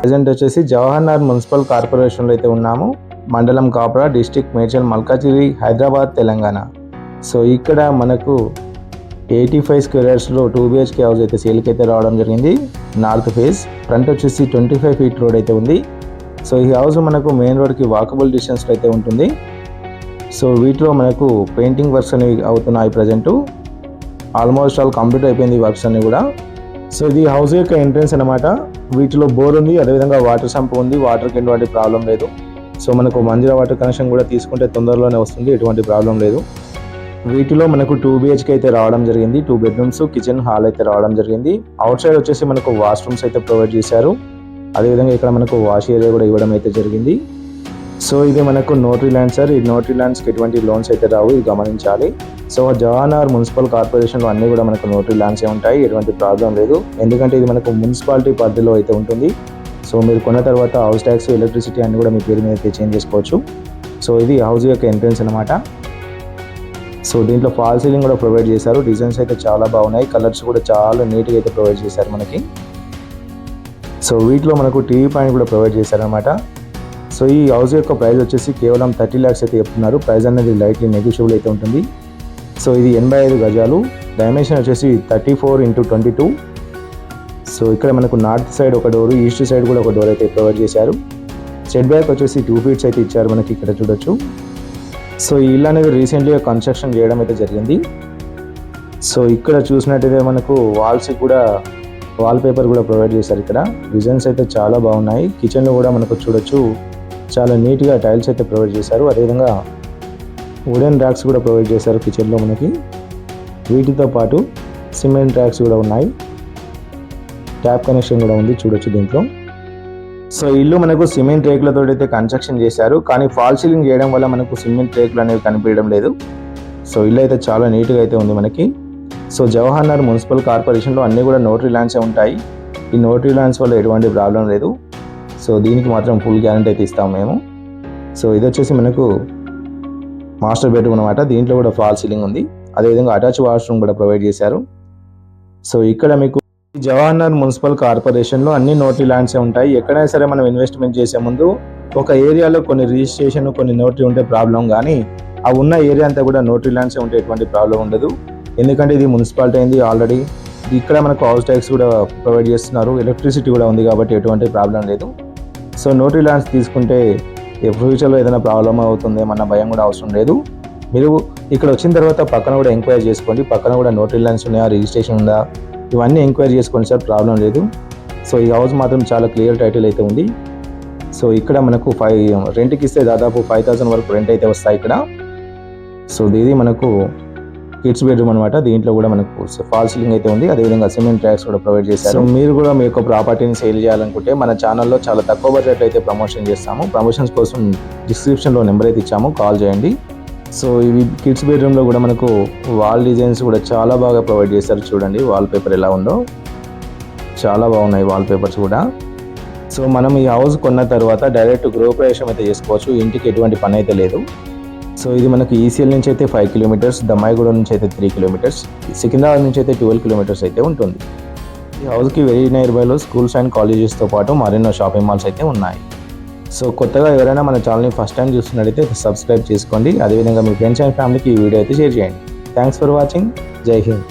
Present వచ్చేసి Jawaharlal municipal కార్పొరేషన్లో అయితే ఉన్నాము. మండలం కాపురా డిస్టిక్ మేడ్చల్ మల్కాజిరి హైదరాబాద్ తెలంగాణ. సో ఇక్కడ మనకు ఎయిటీ ఫైవ్ స్క్వేర్స్లో టూ బిహెచ్కే హౌస్ అయితే సేల్కి అయితే రావడం జరిగింది. North face. ఫ్రంట్ వచ్చేసి ట్వంటీ ఫైవ్ ఫీట్ రోడ్ అయితే ఉంది. సో ఈ హౌస్ మనకు మెయిన్ రోడ్కి వాకబుల్ డిస్టెన్స్లో అయితే ఉంటుంది. సో వీటిలో మనకు పెయింటింగ్ వర్క్స్ అనేవి అవుతున్నాయి ప్రజెంటు. ఆల్మోస్ట్ ఆల్ కంప్లీట్ అయిపోయింది వర్క్స్ అన్నీ కూడా. సో ఇది హౌస్ యొక్క ఎంట్రన్స్ అనమాట వీటిలో బోర్ ఉంది అదేవిధంగా వాటర్ సంప్ ఉంది వాటర్కి ఎటువంటి ప్రాబ్లం లేదు. సో మనకు మంజుల వాటర్ కనెక్షన్ కూడా తీసుకుంటే తొందరలోనే వస్తుంది ఎటువంటి ప్రాబ్లం లేదు. వీటిలో మనకు టూ బిహెచ్కే అయితే రావడం జరిగింది టూ బెడ్రూమ్స్ కిచెన్ హాల్ అయితే రావడం జరిగింది. అవుట్ సైడ్ వచ్చేసి మనకు వాష్రూమ్స్ అయితే ప్రొవైడ్ చేశారు. అదేవిధంగా ఇక్కడ మనకు వాష్ ఏరియా కూడా ఇవ్వడం అయితే జరిగింది. సో ఇది మనకు నోటరీ ల్యాండ్ సార్. ఈ నోటరీ ల్యాండ్స్కి ఎటువంటి లోన్స్ అయితే రావు ఇది గమనించాలి. సో జవాహర్ మున్సిపల్ కార్పొరేషన్లో అన్నీ కూడా మనకు నోటరీ ల్యాండ్సే ఉంటాయి ఎటువంటి ప్రాబ్లం లేదు. ఎందుకంటే ఇది మనకు మున్సిపాలిటీ పరిధిలో అయితే ఉంటుంది. సో మీరు కొన్న తర్వాత హౌస్ ట్యాక్స్ ఎలక్ట్రిసిటీ అన్ని కూడా మీ పేరు మీద అయితే చేంజ్ చేసుకోవచ్చు. సో ఇది హౌస్ యొక్క ఎంట్రన్స్ అనమాట సో దీంట్లో ఫాల్ సీలింగ్ కూడా ప్రొవైడ్ చేశారు. డిజైన్స్ అయితే చాలా బాగున్నాయి. కలర్స్ కూడా చాలా నీట్గా అయితే ప్రొవైడ్ చేశారు మనకి. సో వీటిలో మనకు టీవీ పాయింట్ కూడా ప్రొవైడ్ చేశారనమాట సో ఈ హౌస్ యొక్క ప్రైస్ వచ్చేసి కేవలం థర్టీ ల్యాక్స్ అయితే చెప్తున్నారు. ప్రైస్ అనేది లైట్లీ నెగిషియబుల్ అయితే ఉంటుంది. సో ఇది ఎనభై ఐదు గజాలు. డైమెన్షన్ వచ్చేసి thirty four into twenty two. So ఇక్కడ మనకు నార్త్ సైడ్ ఒక డోర్ ఈస్ట్ సైడ్ కూడా ఒక డోర్ అయితే ప్రొవైడ్ చేశారు. సెట్ బ్యాక్ వచ్చేసి టూ ఫీట్స్ అయితే ఇచ్చారు మనకి ఇక్కడ చూడొచ్చు. సో ఈ ఇల్లు అనేది రీసెంట్గా కన్స్ట్రక్షన్ చేయడం అయితే జరిగింది. సో ఇక్కడ చూసినట్టయితే మనకు వాల్స్ కూడా వాల్ పేపర్ కూడా ప్రొవైడ్ చేశారు ఇక్కడ. డిజైన్స్ అయితే చాలా బాగున్నాయి. కిచెన్లో కూడా మనకు చూడొచ్చు చాలా నీట్గా టైల్స్ అయితే ప్రొవైడ్ చేశారు. అదేవిధంగా వుడెన్ ర్యాక్స్ కూడా ప్రొవైడ్ చేశారు కిచెన్లో మనకి. వీటితో పాటు సిమెంట్ ర్యాక్స్ కూడా ఉన్నాయి. ట్యాప్ కనెక్షన్ కూడా ఉంది చూడొచ్చు దీంట్లో. సో ఇల్లు మనకు సిమెంట్ రేకులతో అయితే కన్స్ట్రక్షన్ చేశారు. కానీ ఫాల్ సీలింగ్ చేయడం వల్ల మనకు సిమెంట్ రేకులు అనేవి కనిపించడం లేదు. సో ఇల్లు అయితే చాలా నీట్గా అయితే ఉంది మనకి. సో జవహర్ నగర్ మున్సిపల్ కార్పొరేషన్లో అన్నీ కూడా నోటరీ ల్యాండ్సే ఉంటాయి. ఈ నోటరీ ల్యాండ్స్ వల్ల ఎటువంటి ప్రాబ్లం లేదు. సో దీనికి మాత్రం ఫుల్ గ్యారంటీ అయితే ఇస్తాం మేము. సో ఇది వచ్చేసి మనకు మాస్టర్ బెడ్రూమ్ అనమాట దీంట్లో కూడా ఫాల్ సీలింగ్ ఉంది. అదేవిధంగా అటాచ్ వాష్రూమ్ కూడా ప్రొవైడ్ చేశారు. సో ఇక్కడ మీకు జవహర్నగర్ మున్సిపల్ కార్పొరేషన్లో అన్ని నోటరీ ల్యాండ్సే ఉంటాయి. ఎక్కడైనా సరే మనం ఇన్వెస్ట్మెంట్ చేసే ముందు ఒక ఏరియాలో కొన్ని రిజిస్ట్రేషన్ కొన్ని నోటరీ ఉంటే ప్రాబ్లం కానీ ఆ ఉన్న ఏరియా అంతా కూడా నోటరీ ల్యాండ్సే ఉంటే ఎటువంటి ప్రాబ్లం ఉండదు. ఎందుకంటే ఇది మున్సిపాలిటీ అయింది ఆల్రెడీ ఇక్కడ మనకు హౌస్ ట్యాక్స్ కూడా ప్రొవైడ్ చేస్తున్నారు. ఎలక్ట్రిసిటీ కూడా ఉంది కాబట్టి ఎటువంటి ప్రాబ్లం లేదు. సో నోటరీ ల్యాండ్స్ తీసుకుంటే ఫ్యూచర్లో ఏదైనా ప్రాబ్లం అవుతుంది ఏమన్నా భయం కూడా అవసరం లేదు. మీరు ఇక్కడ వచ్చిన తర్వాత పక్కన కూడా ఎంక్వైరీ చేసుకోండి. పక్కన కూడా నోటరీ ల్యాండ్స్ ఉన్నాయా? రిజిస్ట్రేషన్ ఉందా? ఇవన్నీ ఎంక్వైరీ చేసుకోండి సార్ ప్రాబ్లం లేదు. సో ఈ హౌస్ మాత్రం చాలా క్లియర్ టైటిల్ అయితే ఉంది. సో ఇక్కడ మనకు ఫైవ్ రెంట్కి ఇస్తే దాదాపు ఫైవ్ థౌసండ్ వరకు రెంట్ అయితే వస్తాయి ఇక్కడ. సో ఇది మనకు కిడ్స్ బెడ్రూమ్ అనమాట దీంట్లో కూడా మనకు ఫాల్ సీలింగ్ అయితే ఉంది. అదేవిధంగా సిమెంట్ ట్రాక్స్ కూడా ప్రొవైడ్ చేశారు. మీరు కూడా మీ యొక్క ప్రాపర్టీని సేల్ చేయాలనుకుంటే మన ఛానల్లో చాలా తక్కువ బడ్జెట్ అయితే ప్రమోషన్ చేస్తాము. ప్రమోషన్స్ కోసం డిస్క్రిప్షన్లో నెంబర్ అయితే ఇచ్చాము. కాల్ చేయండి. సో ఇవి కిడ్స్ బెడ్రూమ్లో కూడా మనకు వాల్ డిజైన్స్ కూడా చాలా బాగా ప్రొవైడ్ చేశారు. చూడండి వాల్ పేపర్ ఎలా ఉందో. చాలా బాగున్నాయి వాల్ పేపర్స్ కూడా. సో మనం ఈ హౌస్ కొన్న తర్వాత డైరెక్ట్ గృహప్రవేశం అయితే చేసుకోవచ్చు. ఇంటికి ఎటువంటి పని అయితే లేదు. సో ఇది మనకు ఈసీఎల్ నుంచి అయితే ఫైవ్ కిలోమీటర్స్ దమ్మాయిగూడ నుంచి అయితే త్రీ కిలోమీటర్స్ సికింద్రాబాద్ నుంచి అయితే ట్వెల్వ్ కిలోమీటర్స్ అయితే ఉంటుంది. ఈ హౌస్కి వెరీ నియర్ బైలో స్కూల్స్ అండ్ కాలేజెస్తో పాటు మరెన్నో షాపింగ్ మాల్స్ అయితే ఉన్నాయి. సో కొత్తగా ఎవరైనా మన ఛానల్ని ఫస్ట్ టైం చూస్తున్నట్టయితే సబ్స్క్రైబ్ చేసుకోండి. అదేవిధంగా మీ ఫ్రెండ్స్ అండ్ ఫ్యామిలీకి ఈ వీడియో అయితే షేర్ చేయండి. థ్యాంక్స్ ఫర్ వాచింగ్ జై హింద్